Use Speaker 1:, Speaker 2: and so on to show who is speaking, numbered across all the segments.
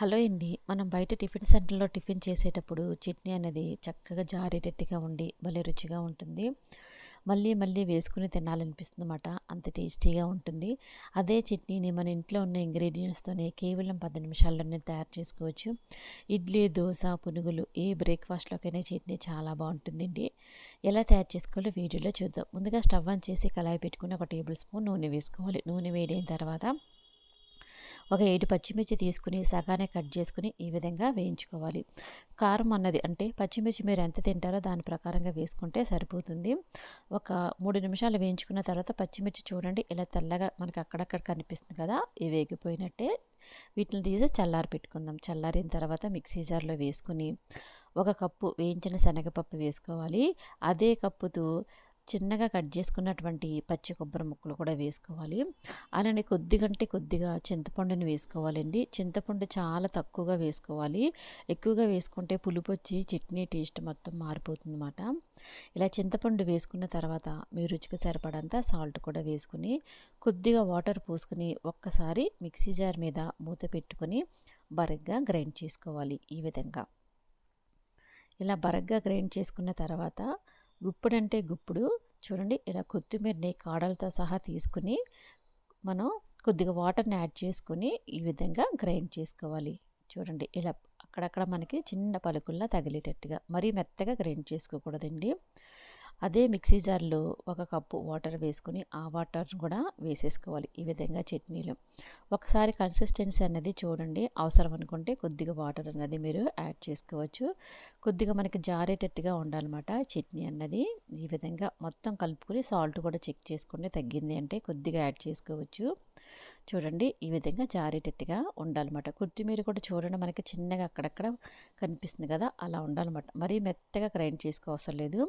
Speaker 1: Hello అండి. మనం బయట టిఫిన్ సెంటర్లో టిఫిన్ చేసేటప్పుడు చట్నీ అనేది చక్కగా జారేటట్టుగా ఉండి భలే రుచిగా ఉంటుంది. మళ్ళీ మళ్ళీ వేసుకుని తినాలనిపిస్తుంది అన్నమాట అంత టేస్టీగా ఉంటుంది. అదే చట్నీని మన ఇంట్లో ఉన్న ఇంగ్రీడియంట్స్తోనే కేవలం పది నిమిషాల్లోనే తయారు చేసుకోవచ్చు. ఇడ్లీ దోశ పునుగులు ఏ బ్రేక్ఫాస్ట్లోకైనా చట్నీ చాలా బాగుంటుందండి. ఎలా తయారు చేసుకోవాలో వీడియోలో చూద్దాం. ముందుగా స్టవ్ ఆన్ చేసి కళాయి పెట్టుకుని ఒక టేబుల్ స్పూన్ నూనె వేసుకోవాలి. నూనె వేడైన తర్వాత ఒక ఏడు పచ్చిమిర్చి తీసుకుని సగానే కట్ చేసుకుని ఈ విధంగా వేయించుకోవాలి. కారం అన్నది అంటే పచ్చిమిర్చి మీరు ఎంత తింటారో దాని ప్రకారంగా వేసుకుంటే సరిపోతుంది. ఒక మూడు నిమిషాలు వేయించుకున్న తర్వాత పచ్చిమిర్చి చూడండి ఇలా తెల్లగా మనకి అక్కడక్కడ కనిపిస్తుంది కదా ఇవి వేగిపోయినట్టే. వీటిని తీసి చల్లారి పెట్టుకుందాం. చల్లారిన తర్వాత మిక్సీ జార్లో వేసుకుని ఒక కప్పు వేయించిన శనగపప్పు వేసుకోవాలి. అదే కప్పుతో చిన్నగా కట్ చేసుకున్నటువంటి పచ్చి కొబ్బరి ముక్కలు కూడా వేసుకోవాలి. అలానే కొద్దిగంటే కొద్దిగా చింతపండుని వేసుకోవాలండి. చింతపండు చాలా తక్కువగా వేసుకోవాలి. ఎక్కువగా వేసుకుంటే పులుపు వచ్చి చట్నీ టేస్ట్ మొత్తం మారిపోతుంది అన్నమాట ఇలా చింతపండు వేసుకున్న తర్వాత మీ రుచికి సరిపడంత సాల్ట్ కూడా వేసుకుని కొద్దిగా వాటర్ పోసుకుని ఒక్కసారి మిక్సీ జార్ మీద మూత పెట్టుకొని బరగ్గా గ్రైండ్ చేసుకోవాలి ఈ విధంగా. ఇలా బరగ్గా గ్రైండ్ చేసుకున్న తర్వాత గుప్పుడంటే గుప్పుడు. చూడండి ఇలా కొత్తిమీరని కాడలతో సహా తీసుకుని మనం కొద్దిగా వాటర్ని యాడ్ చేసుకొని ఈ విధంగా గ్రైండ్ చేసుకోవాలి. చూడండి ఇలా అక్కడక్కడ మనకి చిన్న పలుకుల్లా తగిలేటట్టుగా మరీ మెత్తగా గ్రైండ్ చేసుకోకూడదండి. అదే మిక్సీ జార్లో ఒక కప్పు వాటర్ వేసుకొని ఆ వాటర్ని కూడా వేసేసుకోవాలి ఈ విధంగా చట్నీలు. ఒకసారి కన్సిస్టెన్సీ అన్నది చూడండి అవసరం అనుకుంటే కొద్దిగా వాటర్ అన్నది మీరు యాడ్ చేసుకోవచ్చు. కొద్దిగా మనకి జారేటట్టుగా ఉండాలన్నమాట చట్నీ అన్నది. ఈ విధంగా మొత్తం కలుపుకొని సాల్ట్ కూడా చెక్ చేసుకుంటే తగ్గింది అంటే కొద్దిగా యాడ్ చేసుకోవచ్చు. చూడండి ఈ విధంగా జారేటట్టుగా ఉండాలన్నమాట. కొత్తిమీర కూడా చూడండి మనకి చిన్నగా అక్కడక్కడ కనిపిస్తుంది కదా అలా ఉండాలన్నమాట. మరీ మెత్తగా గ్రైండ్ చేసుకోవసరం లేదు.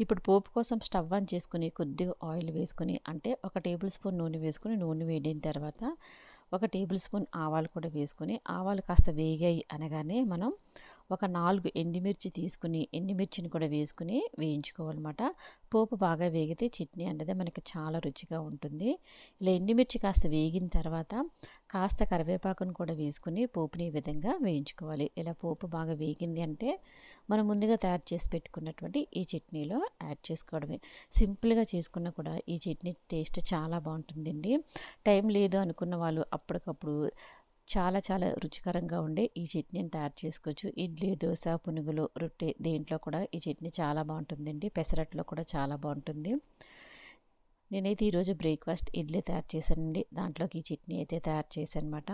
Speaker 1: ఇప్పుడు పోపు కోసం స్టవ్ ఆన్ చేసుకుని కొద్దిగా ఆయిల్ వేసుకొని అంటే ఒక టేబుల్ స్పూన్ నూనె వేసుకుని నూనె వేడిన తర్వాత ఒక టేబుల్ స్పూన్ ఆవాలు కూడా వేసుకొని ఆవాలు కాస్త వేగాయి అనగానే మనం ఒక నాలుగు ఎండిమిర్చి తీసుకుని ఎండిమిర్చిని కూడా వేసుకుని వేయించుకోవాలన్నమాట. పోపు బాగా వేగితే చట్నీ అనేది మనకి చాలా రుచిగా ఉంటుంది. ఇలా ఎండిమిర్చి కాస్త వేగిన తర్వాత కాస్త కరివేపాకును కూడా వేసుకుని పోపుని ఈ విధంగా వేయించుకోవాలి. ఇలా పోపు బాగా వేగింది అంటే మనం ముందుగా తయారు చేసి పెట్టుకున్నటువంటి ఈ చట్నీలో యాడ్ చేసుకోవడమే. సింపుల్గా చేసుకున్నా కూడా ఈ చట్నీ టేస్ట్ చాలా బాగుంటుందండి. టైం లేదు అనుకున్న వాళ్ళు అప్పటికప్పుడు చాలా చాలా రుచికరంగా ఉండే ఈ చట్నీని తయారు చేసుకోవచ్చు. ఇడ్లీ దోశ పునుగులు రొట్టె దేంట్లో కూడా ఈ చట్నీ చాలా బాగుంటుందండి. పెసరట్లో కూడా చాలా బాగుంటుంది. నేనైతే ఈరోజు బ్రేక్ఫాస్ట్ ఇడ్లీ తయారు చేశానండి. దాంట్లోకి ఈ చట్నీ అయితే తయారు చేశానమాట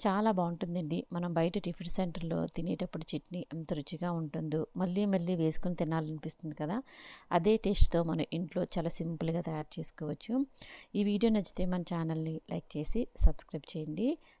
Speaker 1: చాలా బాగుంటుందండి. మనం బయట టిఫిన్ సెంటర్లో తినేటప్పుడు చట్నీ ఎంత రుచిగా ఉంటుందో మళ్ళీ మళ్ళీ వేసుకొని తినాలనిపిస్తుంది కదా అదే టేస్ట్తో మనం ఇంట్లో చాలా సింపుల్గా తయారు చేసుకోవచ్చు. ఈ వీడియో నచ్చితే మన ఛానల్ని లైక్ చేసి సబ్స్క్రైబ్ చేయండి.